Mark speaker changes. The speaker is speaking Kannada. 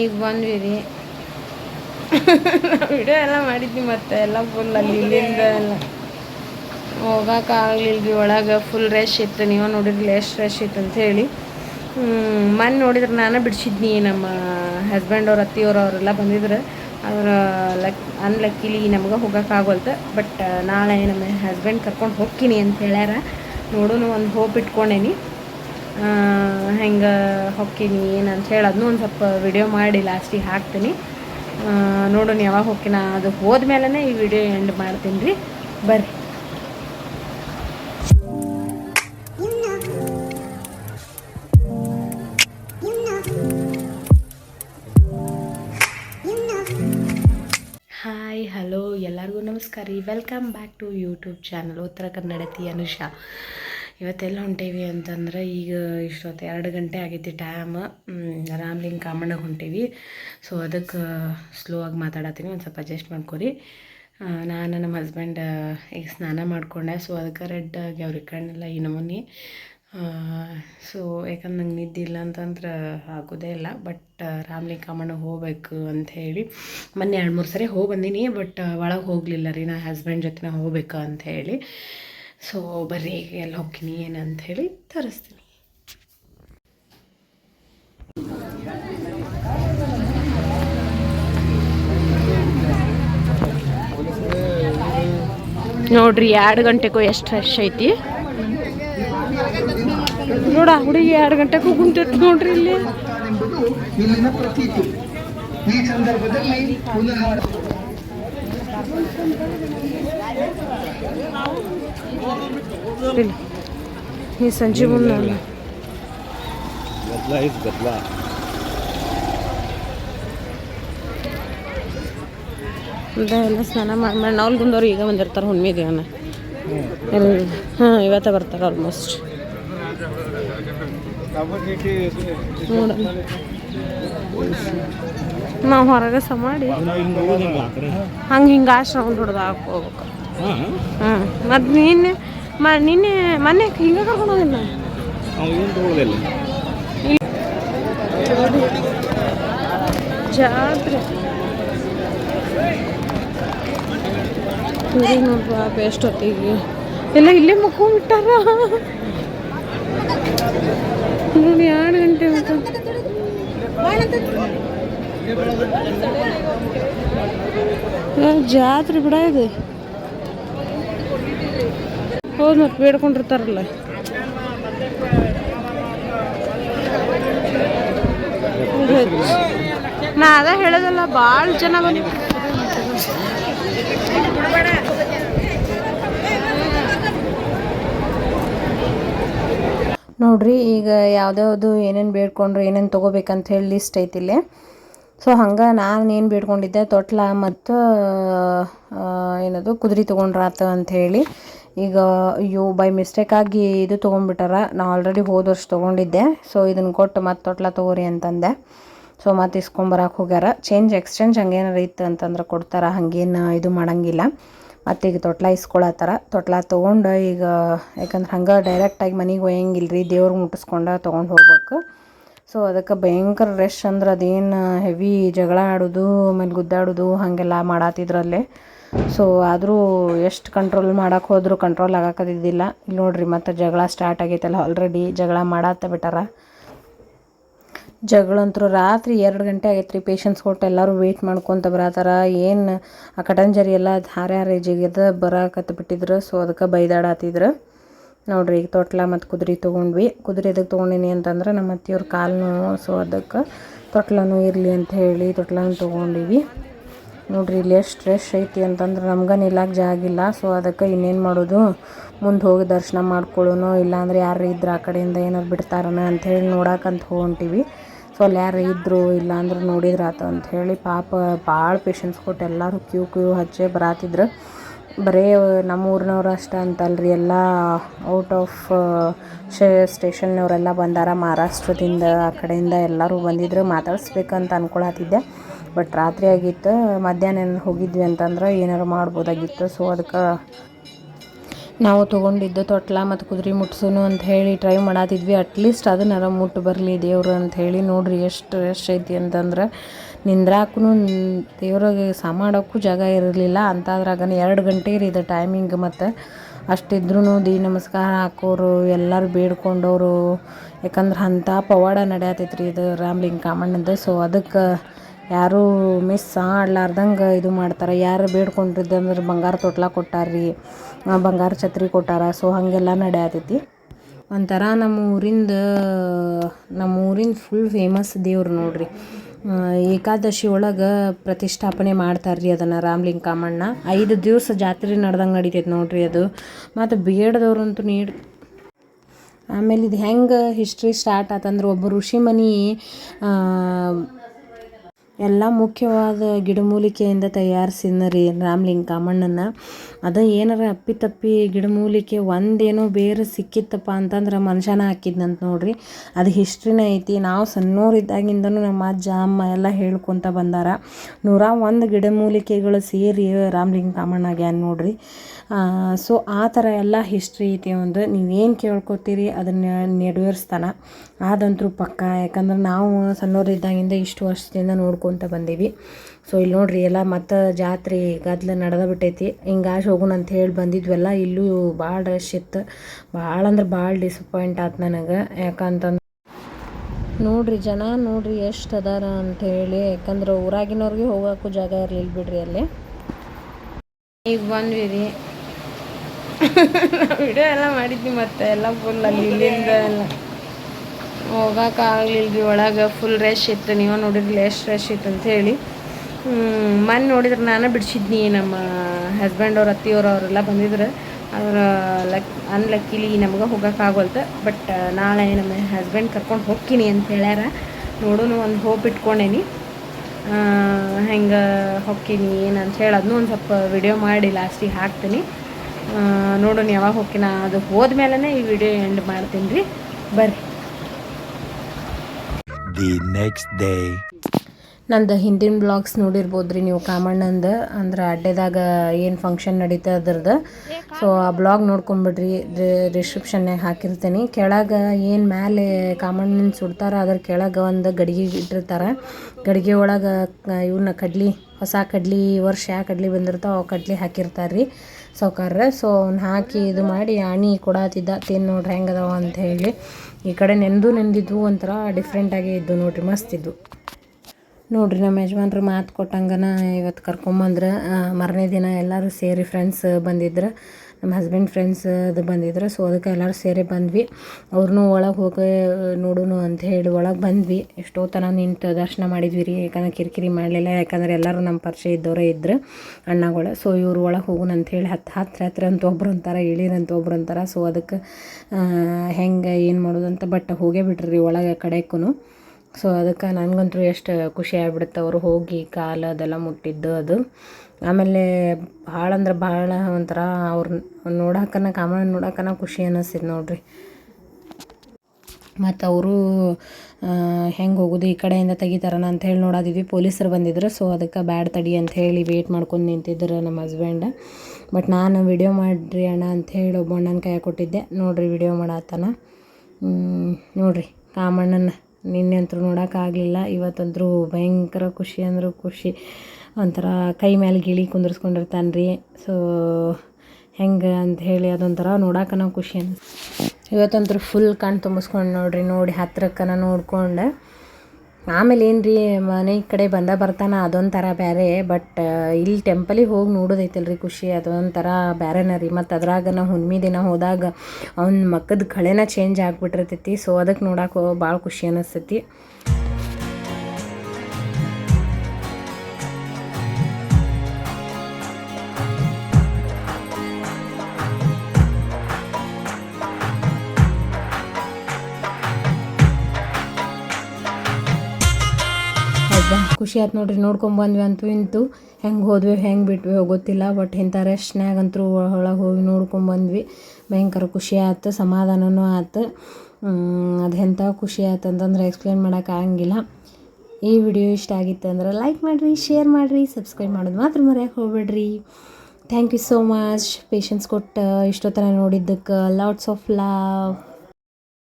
Speaker 1: ಈಗ ಬಂದ್ವಿ ವಿಡಿಯೋ ಎಲ್ಲ ಮಾಡಿದ್ವಿ ಮತ್ತೆ ಎಲ್ಲ ಫುಲ್ ಅಲ್ಲಿ ಇಲ್ಲಿಂದ ಎಲ್ಲ. ಹೋಗೋಕ್ಕಾಗಲಿಲ್ಲ ರೀ, ಒಳಗೆ ಫುಲ್ ರಶ್ ಇತ್ತು, ನೀವು ನೋಡಿದ್ರಿ ಎಷ್ಟು ರಶ್ ಇತ್ತು ಅಂತ ಹೇಳಿ. ಮೊನ್ನೆ ನೋಡಿದ್ರೆ ನಾನು ಬಿಡಿಸಿದ್ನಿ, ನಮ್ಮ ಹಸ್ಬೆಂಡ್ ಅವ್ರ ಅತ್ತಿಯವ್ರು ಅವರೆಲ್ಲ ಬಂದಿದ್ರು. ಅವರ ಲಕ್ ಅನ್ಲಕ್ಕಿಲಿ ನಮ್ಗೆ ಹೋಗೋಕ್ಕಾಗಲ್ತು ಬಟ್ ನಾಳೆ ನಮ್ಮ ಹಸ್ಬೆಂಡ್ ಕರ್ಕೊಂಡು ಹೋಗ್ತೀನಿ ಅಂತ ಹೇಳ್ಯಾರ. ನೋಡೋಣ ಒಂದು ಹೋಪ್ ಇಟ್ಕೊಂಡೇನಿ. ಹೆಂಗೆ ಹೊಕ್ಕೀನಿ ಅಂತ ಹೇಳಿ ಅದನ್ನೂ ಒಂದು ಸ್ವಲ್ಪ ವಿಡಿಯೋ ಮಾಡಿ ಲಾಸ್ಟಿಗೆ ಹಾಕ್ತೀನಿ. ನೋಡೋಣ ಯಾವಾಗ ಹೊಕ್ಕಿನ. ಅದು ಹೋದ್ಮೇಲೆ ಈ ವಿಡಿಯೋ ಎಂಡ್ ಮಾಡ್ತೀನಿ ರೀ. ಬರ್ರಿ. ಹಾಯ್ ಹಲೋ ಎಲ್ಲರಿಗೂ ನಮಸ್ಕಾರ ರೀ. Welcome back to YouTube channel Uttara Kannadathi Anusha. ಇವತ್ತೆಲ್ಲ ಹೊಂಟೇವಿ ಅಂತಂದ್ರೆ ಈಗ ಇಷ್ಟೊತ್ತು ಎರಡು ಗಂಟೆ ಆಗೈತಿ ಟೈಮ್ ರಾಮ್ಲಿಂಗ್ ಕಾಮಣ್ಣಗೆ ಹೊಂಟೇವಿ. ಸೊ ಅದಕ್ಕೆ ಸ್ಲೋ ಆಗಿ ಮಾತಾಡತ್ತೀನಿ. ಒಂದು ಸ್ವಲ್ಪ ಅಡ್ಜಸ್ಟ್ ಮಾಡ್ಕೊರಿ. ನಾನು ನಮ್ಮ ಹಸ್ಬೆಂಡ್ ಈಗ ಸ್ನಾನ ಮಾಡ್ಕೊಂಡೆ. ಸೊ ಅದಕ್ಕೆ ರೆಡ್ ಅವ್ರಿಗೆ ಕಣ್ಣೆಲ್ಲ ಈ ನಮೂನಿ ಸೊ ಯಾಕಂದ್ರೆ ನಂಗೆ ನಿದ್ದೆ ಇಲ್ಲ ಅಂತಂದ್ರೆ ಆಗೋದೇ ಇಲ್ಲ. ಬಟ್ ರಾಮ್ಲಿಂಗ್ ಕಾಮಣ್ಣಗೆ ಹೋಗ್ಬೇಕು ಅಂತ ಹೇಳಿ ಮೊನ್ನೆ ಎರಡು ಮೂರು ಸರಿ ಹೋಗಿ ಬಂದೀನಿ. ಬಟ್ ಒಳಗೆ ಹೋಗಲಿಲ್ಲ ರೀ. ನಾ ಹಸ್ಬೆಂಡ್ ಜೊತೆ ಹೋಗ್ಬೇಕು ಅಂತ ಹೇಳಿ. ಸೊ ಬರ್ರಿ ಎಲ್ಲ ಹೋಗ್ತೀನಿ ಏನಂತ ಹೇಳಿ ತರಿಸ್ತೀನಿ. ನೋಡ್ರಿ, ಎರಡು ಗಂಟೆಗೂ ಎಷ್ಟು ರಶ್ ಐತಿ? ನೋಡ, ಹುಡುಗಿ ಎರಡು ಗಂಟೆಗೂ ಕುಂತೈತಿ ನೋಡ್ರಿ ಇಲ್ಲಿ.
Speaker 2: ಈ ಸಂದರ್ಭದಲ್ಲಿ
Speaker 1: ಈ ಸಂಜೀವನ ಮುಂದೆ
Speaker 3: ಗದ್ಲ
Speaker 1: ಎಲ್ಲ ಸ್ನಾನ ಮಾಡಿ ಮಾಡಿ ನಾವು ಗುಂದವ್ರು ಈಗ ಬಂದಿರ್ತಾರೆ ಹುಣ್ಣಿ ದೇವನ ಎಲ್ಲ ಹಾಂ ಇವತ್ತೇ ಬರ್ತಾರೆ ಆಲ್ಮೋಸ್ಟ್ ನಾವು ಹೊರಗೆ ಸಹ ಮಾಡಿ. ಹಂಗೆ ಹಿಂಗೆ ಆಶ್ರಮ ಹೊಡೆದು ಹೋಗ್ಬೇಕು ಹಾಂ. ಮತ್ತು ನಿನ್ನೆ ಮ ನಿನ್ನೆ ಮೊನ್ನೆ ಹಿಂಗೆ ಕರ್ಕೊಂಡು ಹೋಗಿಲ್ಲ ಜಾತ್ರೆ. ನೋಡ್ಬಾಪ ಎಷ್ಟೊತ್ತಿಗೆ ಎಲ್ಲ ಇಲ್ಲೇ ಮುಕ್ಕೊಂಡ್ಬಿಟ್ಟಾರ ನೋಡಿ ಎರಡು ಗಂಟೆ ಆ, ಜಾತ್ರೆ ಬಿಡ ಇದೆ. ಹೌದು ಮತ್ತೆ ಬೇಡ್ಕೊಂಡಿರ್ತಾರಲ್ಲ. ನಾ ಅದ ಹೇಳೋದಲ್ಲ ಭಾಳ ಜನ ಬಂದು ನೋಡ್ರಿ, ಈಗ ಯಾವ್ದಾವ್ದು ಏನೇನು ಬೇಡ್ಕೊಂಡ್ರು ಏನೇನು ತೊಗೋಬೇಕಂತ ಹೇಳಿ ಲಿಸ್ಟ್ ಐತಿ ಇಲ್ಲಿ. ಸೊ ಹಂಗೆ ನಾನು ಏನು ಬೇಡ್ಕೊಂಡಿದ್ದೆ, ತೊಟ್ಲ ಮತ್ತು ಏನದು, ಕುದುರೆ ತೊಗೊಂಡ್ರಾತ ಅಂತ ಹೇಳಿ. ಈಗ, ಅಯ್ಯೋ ಬೈ ಮಿಸ್ಟೇಕಾಗಿ ಇದು ತೊಗೊಂಡ್ಬಿಟ್ಟಾರ. ನಾ ಆಲ್ರೆಡಿ ಹೋದ ವರ್ಷ ತೊಗೊಂಡಿದ್ದೆ. ಸೊ ಇದನ್ನು ಕೊಟ್ಟು ಮತ್ತೆ ತೊಟ್ಲ ತೊಗೋರಿ ಅಂತಂದೆ. ಸೊ ಮತ್ತೆ ಇಸ್ಕೊಂಬರಕ್ಕೆ ಹೋಗ್ಯಾರ. ಚೇಂಜ್ ಎಕ್ಸ್ಚೇಂಜ್ ಹಂಗೇನಾರ ಇತ್ತು ಅಂತಂದ್ರೆ ಕೊಡ್ತಾರ. ಹಂಗೇನು ಇದು ಮಾಡಂಗಿಲ್ಲ. ಮತ್ತು ಈಗ ತೊಟ್ಲ ಇಸ್ಕೊಳತ್ತಾರ. ತೊಟ್ಲ ತೊಗೊಂಡು ಈಗ, ಯಾಕಂದ್ರೆ ಹಂಗೆ ಡೈರೆಕ್ಟಾಗಿ ಮನೆಗೆ ಒಯ್ಯಂಗಿಲ್ಲ ರೀ ದೇವ್ರಿಗೆ ಮುಟ್ಟಿಸ್ಕೊಂಡು ತೊಗೊಂಡು ಹೋಗ್ಬೇಕು. ಸೊ ಅದಕ್ಕೆ ಭಯಂಕರ ರಶ್ ಅಂದ್ರೆ ಅದೇನು ಹೆವಿ ಜಗಳ ಆಡೋದು, ಆಮೇಲೆ ಗುದ್ದಾಡೋದು, ಹಾಗೆಲ್ಲ ಮಾಡತ್ತಿದ್ರಲ್ಲೇ ಸೊ ಆದರೂ ಎಷ್ಟು ಕಂಟ್ರೋಲ್ ಮಾಡೋಕೆ ಹೋದರೂ ಕಂಟ್ರೋಲ್ ಆಗಕ್ಕದಿದ್ದಿಲ್ಲ ಇಲ್ಲಿ ನೋಡ್ರಿ, ಮತ್ತೆ ಜಗಳ ಸ್ಟಾರ್ಟ್ ಆಗೈತಲ್ಲ ಆಲ್ರೆಡಿ ಜಗಳ ಮಾಡತ್ತ ಬಿಟ್ಟಾರ. ಜಗಳಂತರೂ ರಾತ್ರಿ ಎರಡು ಗಂಟೆ ಆಗೈತೆ ರೀ ಪೇಷನ್ಸ್ ಕೊಟ್ಟು ಎಲ್ಲರೂ ವೆಯ್ಟ್ ಮಾಡ್ಕೊತ ಬರತ್ತಾರ ಏನು ಆ ಕಟಂಜರಿ ಎಲ್ಲ ಹಾರೆ ಹಾರೆ ಜಿಗಿದ ಬರಕತ್ತ ಬಿಟ್ಟಿದ್ರು ಸೊ ಅದಕ್ಕೆ ಬೈದಾಡತ್ತಿದ್ರು ನೋಡ್ರಿ, ಈಗ ತೊಟ್ಲ ಮತ್ತು ಕುದುರೆ ತೊಗೊಂಡ್ವಿ. ಕುದುರೆ ಎದಕ್ಕೆ ತೊಗೊಂಡಿನಿ ಅಂತಂದ್ರೆ ನಮ್ಮ ಅತ್ತೆಯವ್ರ ಕಾಲು ನೋವು ಸೊ ಅದಕ್ಕೆ ತೊಟ್ಲನೂ ಇರಲಿ ಅಂತ ಹೇಳಿ ತೊಟ್ಲನೂ ತೊಗೊಂಡಿವಿ. ನೋಡ್ರಿ, ಇಲ್ಲಿ ಎಷ್ಟು ರಶ್ ಐತಿ ಅಂತಂದ್ರೆ ನಮ್ಗೆ ನಿಲ್ಲಕ್ಕೆ ಜಾಗ ಇಲ್ಲ ಸೊ ಅದಕ್ಕೆ ಇನ್ನೇನು ಮಾಡೋದು? ಮುಂದೆ ಹೋಗಿ ದರ್ಶನ ಮಾಡ್ಕೊಳ್ಳೋನು, ಇಲ್ಲಾಂದ್ರೆ ಯಾರು ಇದ್ರೆ ಆ ಕಡೆಯಿಂದ ಏನಾರು ಬಿಡ್ತಾರನ ಅಂಥೇಳಿ ನೋಡಕ್ಕಂತ ಹೊಂಟೀವಿ. ಸೊ ಅಲ್ಲಿ ಯಾರು ಇದ್ದರು ಇಲ್ಲಾಂದ್ರೆ ನೋಡಿದ್ರೆ ಅಂತ ಹೇಳಿ ಪಾಪ ಭಾಳ ಪೇಷನ್ಸ್ ಕೊಟ್ಟು ಎಲ್ಲರೂ ಕ್ಯೂ ಕ್ಯೂ ಹಚ್ಚೆ ಬರಾತಿದ್ರು. ಬರೀ ನಮ್ಮ ಊರಿನವ್ರು ಅಷ್ಟೇ ಅಂತಲ್ರಿ, ಎಲ್ಲ ಔಟ್ ಆಫ್ ಸ್ಟೇಷನ್ನವರೆಲ್ಲ ಬಂದಾರ. ಮಹಾರಾಷ್ಟ್ರದಿಂದ ಆ ಕಡೆಯಿಂದ ಎಲ್ಲರೂ ಬಂದಿದ್ರು. ಮಾತಾಡಿಸ್ಬೇಕಂತ ಅನ್ಕೊಳತ್ತಿದ್ದೆ ಬಟ್ ರಾತ್ರಿ ಆಗಿತ್ತು, ಮಧ್ಯಾಹ್ನ ಹೋಗಿದ್ವಿ ಅಂತಂದ್ರೆ ಏನಾರು ಮಾಡ್ಬೋದಾಗಿತ್ತು. ಸೊ ಅದಕ್ಕೆ ನಾವು ತೊಗೊಂಡಿದ್ದು ತೊಟ್ಲ ಮತ್ತು ಕುದುರೆ ಮುಟ್ಸೋನು ಅಂತ ಹೇಳಿ ಟ್ರೈ ಮಾಡತ್ತಿದ್ವಿ ಅಟ್ಲೀಸ್ಟ್ ಅದನ್ನಾರ ಮುಟ್ಟು ಬರಲಿ ದೇವರು ಅಂತ ಹೇಳಿ ನೋಡ್ರಿ ಎಷ್ಟು ರಶ್ ಐತಿ ಅಂತಂದ್ರೆ ನಿಂದ್ರಾಕೂ ದೇವ್ರಿಗೆ ಸಾಮಾಡೋಕ್ಕೂ ಜಾಗ ಇರಲಿಲ್ಲ. ಅಂತಾದ್ರಾಗ ಎರಡು ಗಂಟೆ ರೀ ಇದು ಟೈಮಿಂಗ್ ಮತ್ತು ಅಷ್ಟಿದ್ರೂ ದೀ ನಮಸ್ಕಾರ ಹಾಕೋರು, ಎಲ್ಲರೂ ಬೇಡ್ಕೊಂಡವರು. ಯಾಕಂದ್ರೆ ಅಂಥ ಪವಾಡ ನಡೆಯತೈತ್ರಿ ಇದು ರಾಮ್ಲಿಂಗ ಕಾಮಣ್ಣಂದು ಸೊ ಅದಕ್ಕೆ ಯಾರೂ ಮಿಸ್ ಆಡ್ಲಾರ್ದಂಗೆ ಇದು ಮಾಡ್ತಾರೆ. ಯಾರು ಬೇಡ್ಕೊಂಡಿದ್ದಂದ್ರೆ ಬಂಗಾರ ತೊಟ್ಲ ಕೊಟ್ಟಾರ್ರಿ ರೀ ಬಂಗಾರ ಛತ್ರಿ ಕೊಟ್ಟಾರ. ಸೊ ಹಾಗೆಲ್ಲ ನಡೆಯತೈತಿ. ಒಂಥರ ನಮ್ಮ ಊರಿಂದ, ನಮ್ಮ ಊರಿನ ಫುಲ್ ಫೇಮಸ್ ದೇವ್ರು ನೋಡ್ರಿ. ಏಕಾದಶಿ ಒಳಗೆ ಪ್ರತಿಷ್ಠಾಪನೆ ಮಾಡ್ತಾರೆ ರೀ ಅದನ್ನು ರಾಮಲಿಂಗಮ್ಮಣ್ಣ ಐದು ದಿವಸ ಜಾತ್ರೆ ನಡ್ದಂಗೆ ನಡಿತೈತೆ ನೋಡ್ರಿ ಅದು. ಮತ್ತು ಬೇಡ್ದವ್ರಂತೂ ನೀಡ್ ಆಮೇಲೆ ಇದು ಹೆಂಗೆ ಹಿಸ್ಟ್ರಿ ಸ್ಟಾರ್ಟ್ ಆತಂದ್ರೆ ಒಬ್ಬ ಋಷಿ ಮನೆ ಎಲ್ಲ ಮುಖ್ಯವಾದ ಗಿಡಮೂಲಿಕೆಯಿಂದ ತಯಾರಿಸಿದ ರೀ ರಾಮ್ಲಿಂಗ್ ಕಾಮಣ್ಣನ ಅದ ಏನಾರ ಅಪ್ಪಿತಪ್ಪಿ ಗಿಡಮೂಲಿಕೆ ಒಂದೇನೋ ಬೇರೆ ಸಿಕ್ಕಿತ್ತಪ್ಪ ಅಂತಂದ್ರೆ ಮನುಷ್ಯನ ಹಾಕಿದ್ನಂತ ನೋಡ್ರಿ. ಅದು ಹಿಸ್ಟ್ರಿನೇ ಐತಿ. ನಾವು ಸಣ್ಣೋರಿದ್ದಾಗಿಂದನೂ ನಮ್ಮ ಅಜ್ಜ, ಅಮ್ಮ ಎಲ್ಲ ಹೇಳ್ಕೊತ ಬಂದಾರ. ನೂರ ಒಂದು ಗಿಡಮೂಲಿಕೆಗಳು ಸೇರಿ ರಾಮಲಿಂಗ ಕಾಮಣ್ಣ ಆಗ್ಯಾನ ನೋಡ್ರಿ. ಸೊ ಆ ಥರ ಎಲ್ಲ ಹಿಸ್ಟ್ರಿ ಐತಿ ಒಂದು. ನೀವೇನು ಕೇಳ್ಕೊತೀರಿ ಅದನ್ನ ನೆರವೇರಿಸ್ತಾನ ಆದಂತರೂ ಪಕ್ಕ. ಯಾಕಂದ್ರೆ ನಾವು ಸಣ್ಣೋರಿದ್ದಾಗಿಂದ ಇಷ್ಟು ವರ್ಷದಿಂದ ನೋಡ್ಕೊತ ಬಂದೀವಿ. ಸೊ ಇಲ್ಲಿ ನೋಡ್ರಿ ಎಲ್ಲ ಮತ್ತೆ ಜಾತ್ರೆ ಗದ್ಲ ನಡೆದ ಬಿಟ್ಟೈತಿ ಹಿಂಗಾಗಿ ಹೋಗೋಣ ಅಂತ ಹೇಳಿ ಬಂದಿದ್ವಲ್ಲ. ಇಲ್ಲೂ ಭಾಳ ರಶ್ ಇತ್ತು. ಭಾಳ ಅಂದ್ರೆ ಭಾಳ ಡಿಸಪಾಯಿಂಟ್ ಆಯ್ತು ನನಗೆ. ಯಾಕಂತಂದ್ರೆ ನೋಡ್ರಿ ಜನ, ನೋಡ್ರಿ ಎಷ್ಟು ಅದಾರ ಅಂತ ಹೇಳಿ. ಯಾಕಂದ್ರೆ ಊರಾಗಿನವ್ರಿಗೆ ಹೋಗೋಕ್ಕೂ ಜಾಗ ಇರಲಿಲ್ಲ ಬಿಡ್ರಿ ಅಲ್ಲಿ. ಈಗ ಬಂದ್ವಿ ರೀ ವಿಡಿಯೋ ಎಲ್ಲ ಮಾಡಿದ್ವಿ ಮತ್ತೆ ಎಲ್ಲ ಫುಲ್ ಅಲ್ಲಿ ಇಲ್ಲಿಂದ ಎಲ್ಲ ಹೋಗೋಕ್ಕಾಗಲಿಲ್ಲ ರೀ ಒಳಗೆ ಫುಲ್ ರಶ್ ಇತ್ತು. ನೀವು ನೋಡಿದ್ರಿ ಎಷ್ಟು ರಶ್ ಇತ್ತು ಅಂತ ಹೇಳಿ. ಮನೆ ನೋಡಿದ್ರೆ ನಾನು ಬಿಡಿಸಿದ್ನಿ ನಮ್ಮ ಹಸ್ಬೆಂಡ್ ಅವ್ರ ಅತ್ತಿಯವ್ರು ಅವರೆಲ್ಲ ಬಂದಿದ್ರು. ಅವ್ರ ಲಕ್ ಅನ್ಲಕ್ಕಿಲಿ ನಮ್ಗೆ ಹೋಗೋಕ್ಕಾಗೋಲ್ತು ಬಟ್ ನಾಳೆ ನಮ್ಮ ಹಸ್ಬೆಂಡ್ ಕರ್ಕೊಂಡು ಹೋಗ್ತೀನಿ ಅಂತ ಹೇಳ್ಯಾರ. ನೋಡೋಣ ಒಂದು ಹೋಪ್ ಇಟ್ಕೊಂಡೇನಿ. ಹೆಂಗೆ ಹೋಗ್ತೀನಿ ಏನಂತ ಹೇಳಿ ಅದನ್ನೂ ಒಂದು ಸ್ವಲ್ಪ ವಿಡಿಯೋ ಮಾಡಿ ಲಾಸ್ಟಿಗೆ ಹಾಕ್ತೀನಿ. ನೋಡೋಣ ಯಾವಾಗ ಹೋಗ್ಕಿನ ಅದು ಹೋದ್ಮೇಲೆ ಈ ವಿಡಿಯೋ ಎಂಡ್ ಮಾಡ್ತೀನಿ ರೀ. ಬರ್ರಿ.
Speaker 4: The next day.
Speaker 1: ನಂದು ಹಿಂದಿನ ಬ್ಲಾಗ್ಸ್ ನೋಡಿರ್ಬೋದು ರೀ ನೀವು ಕಾಮಣ್ಣಂದು. ಅಂದ್ರೆ ಅಡ್ಡೆದಾಗ ಏನು ಫಂಕ್ಷನ್ ನಡೀತಾ ಅದ್ರದ್ದು. ಸೊ ಆ ಬ್ಲಾಗ್ ನೋಡ್ಕೊಂಬಿಡ್ರಿ. ಡಿಸ್ಕ್ರಿಪ್ಷನ್ನಾಗ ಹಾಕಿರ್ತೀನಿ. ಕೆಳಗೆ ಏನು ಮೇಲೆ ಕಾಮಣ್ಣನ ಸುಡ್ತಾರ ಅದ್ರ ಕೆಳಗೆ ಒಂದು ಗಡಿಗೆ ಇಟ್ಟಿರ್ತಾರೆ. ಗಡಿಗೆ ಒಳಗೆ ಇವನ್ನ ಕಡ್ಲಿ, ಹೊಸ ಕಡ್ಲಿ ವರ್ಷ ಯಾವ ಕಡ್ಲಿ ಬಂದಿರ್ತಾವೆ, ಅವು ಕಡ್ಲಿ ಹಾಕಿರ್ತಾರೆ ರೀ ಸೌಕಾರ್ರೆ ಸೊ ಅವ್ನು ಹಾಕಿ ಇದು ಮಾಡಿ ಆಣಿ ಕೊಡತ್ತಿದ್ದ ತಿನ್ ನೋಡ್ರಿ ಹೆಂಗದವ ಅಂತ ಹೇಳಿ. ಈ ಕಡೆ ನೆಂದು ನೆಂದಿದ್ವು ಒಂಥರ ಡಿಫ್ರೆಂಟಾಗಿ ಇದ್ದು ನೋಡ್ರಿ, ಮಸ್ತ್ ನೋಡ್ರಿ ನಮ್ಮ ಯಜಮಾನ್ರು ಮಾತು ಕೊಟ್ಟಂಗನ ಇವತ್ತು ಕರ್ಕೊಂಬಂದ್ರೆ ಮರನೇ ದಿನ ಎಲ್ಲರೂ ಸೇರಿ ಫ್ರೆಂಡ್ಸ್ ಬಂದಿದ್ರು, ನಮ್ಮ ಹಸ್ಬೆಂಡ್ ಫ್ರೆಂಡ್ಸ್ ಅದು ಬಂದಿದ್ರು ಸೊ ಅದಕ್ಕೆ ಎಲ್ಲರೂ ಸೇರಿ ಬಂದ್ವಿ. ಅವ್ರನ್ನೂ ಒಳಗೆ ಹೋಗಿ ನೋಡೋಣ ಅಂತ ಹೇಳಿ ಒಳಗೆ ಬಂದ್ವಿ. ಎಷ್ಟೋ ತನ ನಿಂತು ದರ್ಶನ ಮಾಡಿದ್ವಿ ರೀ, ಯಾಕಂದ್ರೆ ಕಿರಿಕಿರಿ ಮಾಡಲಿಲ್ಲ, ಯಾಕಂದ್ರೆ ಎಲ್ಲರೂ ನಮ್ಮ ಪರಿಚಯ ಇದ್ದವರೇ ಇದ್ರು, ಅಣ್ಣಗಳು. ಸೊ ಇವ್ರು ಒಳಗೆ ಹೋಗೋಣ ಅಂತ ಹೇಳಿ ಹತ್ತು ಹತ್ತಿರ ಹತ್ತಿರ ಅಂತ ಒಬ್ರು ಅಂತಾರೆ ಇಳೀರಂತ ಒಬ್ರು ಅಂತಾರೆ. ಸೊ ಅದಕ್ಕೆ ಹೆಂಗೆ ಏನು ಮಾಡೋದು ಅಂತ ಬಟ್ ಹೋಗೇ ಬಿಟ್ರಿ ಒಳಗೆ ಕಡೆಕ್ಕೂ ಸೊ ಅದಕ್ಕೆ ನನಗಂತೂ ಎಷ್ಟು ಖುಷಿ ಆಗ್ಬಿಡುತ್ತೆ ಅವರು ಹೋಗಿ ಕಾಲು ಅದೆಲ್ಲ ಮುಟ್ಟಿದ್ದು ಅದು. ಆಮೇಲೆ ಭಾಳ ಅಂದ್ರೆ ಭಾಳ ಒಂಥರ ಅವ್ರು ನೋಡಕ್ಕನ ಕಾಮಣ್ಣ ನೋಡಕ್ಕನ ಖುಷಿ ಅನ್ನಿಸ್ತಿದ್ದು ನೋಡ್ರಿ. ಮತ್ತು ಅವರು ಹೆಂಗೆ ಹೋಗೋದು ಈ ಕಡೆಯಿಂದ ತೆಗಿತಾರನ ಅಂತ ಹೇಳಿ ನೋಡೋದಿದ್ವಿ. ಪೊಲೀಸರು ಬಂದಿದ್ರು ಸೊ ಅದಕ್ಕೆ ಬ್ಯಾಡ್ ತಡಿ ಅಂತ ಹೇಳಿ ವೇಟ್ ಮಾಡ್ಕೊಂಡು ನಿಂತಿದ್ರು ನಮ್ಮ ಹಸ್ಬೆಂಡ್ ಬಟ್ ನಾನು ವಿಡಿಯೋ ಮಾಡಿರಿ ಅಣ್ಣ ಅಂತ ಹೇಳಿ ಒಬ್ಬ ಅಣ್ಣನ ಕೈ ಕೊಟ್ಟಿದ್ದೆ. ನೋಡಿರಿ ವಿಡಿಯೋ ಮಾಡತ್ತಾನ ನೋಡಿರಿ, ಕಾಮಣ್ಣನ. ನಿನ್ನೆ ಅಂತೂ ನೋಡೋಕ್ಕಾಗಲಿಲ್ಲ ಇವತ್ತಂತೂ ಭಯಂಕರ ಖುಷಿ ಅಂದ್ರೆ ಖುಷಿ. ಒಂಥರ ಕೈ ಮೇಲೆ ಗಿಳಿ ಕುಂದರ್ಸ್ಕೊಂಡಿರ್ತಾನೆ ರೀ ಸೊ ಹೆಂಗೆ ಅಂತ ಹೇಳಿ ಅದೊಂಥರ ನೋಡಕ್ಕನ ಖುಷಿ ಅನಿಸ್ತು ಇವತ್ತಂತೂ ಫುಲ್ ಕಣ್ಣು ತುಂಬಿಸ್ಕೊಂಡು ನೋಡಿರಿ. ನೋಡಿ ಹತ್ತಿರಕ್ಕನ ನೋಡ್ಕೊಂಡೆ. ಆಮೇಲೆ ಏನು ರೀ ಮನೆ ಕಡೆ ಬಂದ ಬರ್ತಾನ ಅದೊಂಥರ ಬೇರೆ ಬಟ್ ಇಲ್ಲಿ ಟೆಂಪಲಿಗೆ ಹೋಗಿ ನೋಡೋದೈತಲ್ರಿ ಖುಷಿ, ಅದೊಂಥರ ಬೇರೆನ ರೀ. ಮತ್ತು ಅದ್ರಾಗ ನಾವು ಹುಣ್ಮೆ ದಿನ ಹೋದಾಗ ಅವ್ನ ಮಕ್ಕದ ಕಳೆನ ಚೇಂಜ್ ಆಗಿಬಿಟ್ಟಿರ್ತೈತಿ. ಸೊ ಅದಕ್ಕೆ ನೋಡಕ್ಕೆ ಭಾಳ ಖುಷಿ ಅನ್ನಿಸ್ತೈತಿ ಖುಷಿ ಆಯ್ತು ನೋಡ್ರಿ ನೋಡ್ಕೊಂಬಂದ್ವಿ ಅಂತೂ ಇಂತು. ಹೆಂಗೆ ಹೋದ್ವಿ, ಹೆಂಗೆ ಬಿಟ್ವಿ ಗೊತ್ತಿಲ್ಲ ಬಟ್ ಇಂಥ ರೆಸ್ಟ್ನಾಗಂತೂ ಒಳಗೆ ಹೋಗಿ ನೋಡ್ಕೊಂಬಂದ್ವಿ ಭಯಂಕರ ಖುಷಿ ಆಯ್ತು, ಸಮಾಧಾನನೂ ಆಯ್ತು. ಅದು ಎಂಥ ಖುಷಿ ಆಯ್ತು ಅಂತಂದ್ರೆ ಎಕ್ಸ್ಪ್ಲೇನ್ ಮಾಡೋಕೆ ಆಗಂಗಿಲ್ಲ. ಈ ವಿಡಿಯೋ ಇಷ್ಟ ಆಗಿತ್ತು ಅಂದ್ರೆ ಲೈಕ್ ಮಾಡಿರಿ ಶೇರ್ ಮಾಡಿರಿ ಸಬ್ಸ್ಕ್ರೈಬ್ ಮಾಡೋದು ಮಾತ್ರ ಮರೆಯೋಕೆ ಹೋಗ್ಬೇಡ್ರಿ. Thank you so much patience ಕೊಟ್ಟು ಇಷ್ಟೊತ್ತನ ನೋಡಿದ್ದಕ್ಕೆ ಲಾಟ್ಸ್ ಆಫ್ ಲವ್